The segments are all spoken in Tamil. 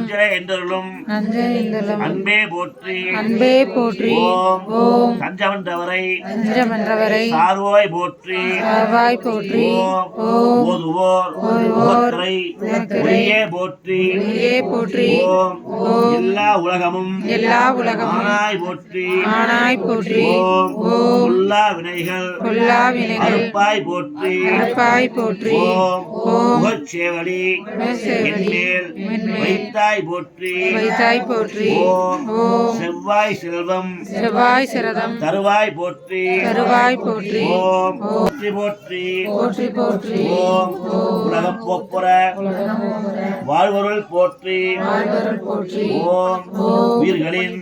அஞ்சலை என்றருளும். அன்பே போற்றி. அன்பே போற்றி. ஓம். தஞ்சமன்றவரை. அஞ்சமன்றவரை சார்வாய் போற்றி. சாவாய் போற்றி. ஓம். ஓதுவோர். ஓதுவோர். ஒளியே போற்றி. நீயே போற்றி. ஓம். எல்லா உலகமும். எல்லா உலகமும். ஆனாய் போற்றி. ஆனாய் போற்றி. ஓம். உள்ளா வினைகள். கொல்லா வினைகள். அறுப்பாய் போற்றி. அறுப்பாய் போற்றி. ஓம். ஓம். முகச்சேவடி என்மேல். வைத்தாய் போற்றி. வைத்தாய் போற்றி. ஓம் செவ்வாய் செல்வம். செவ்வாய் சிரதம் தருவாய் போற்றி. தருவாய் போற்றி. ஓம் போற்றி போற்றி. போற்றி போற்றி. ஓம் உலகம் போப்புற. வாழ்வருள் போற்றி. போற்றி. ஓம் உயிர்களின்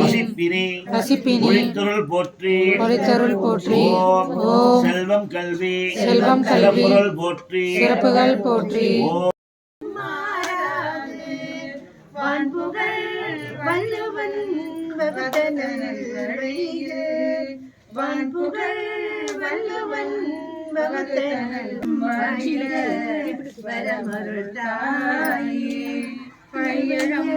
வசிப்பினி. ரசிப்பினி ஒளித்தொருள் போற்றி. ஒளித்தருள் போற்றி. ஓம் செல்வம் கல்வி. செல்வம் கல்வி. போற்றி. சிறப்புகள் போற்றி. ஓம் வான்புகழ் வள்ளுவன் பவதனழைக வான்புகழ் வள்ளுவன் பவதனல் வாழில வரமருள் தாயே பையழம்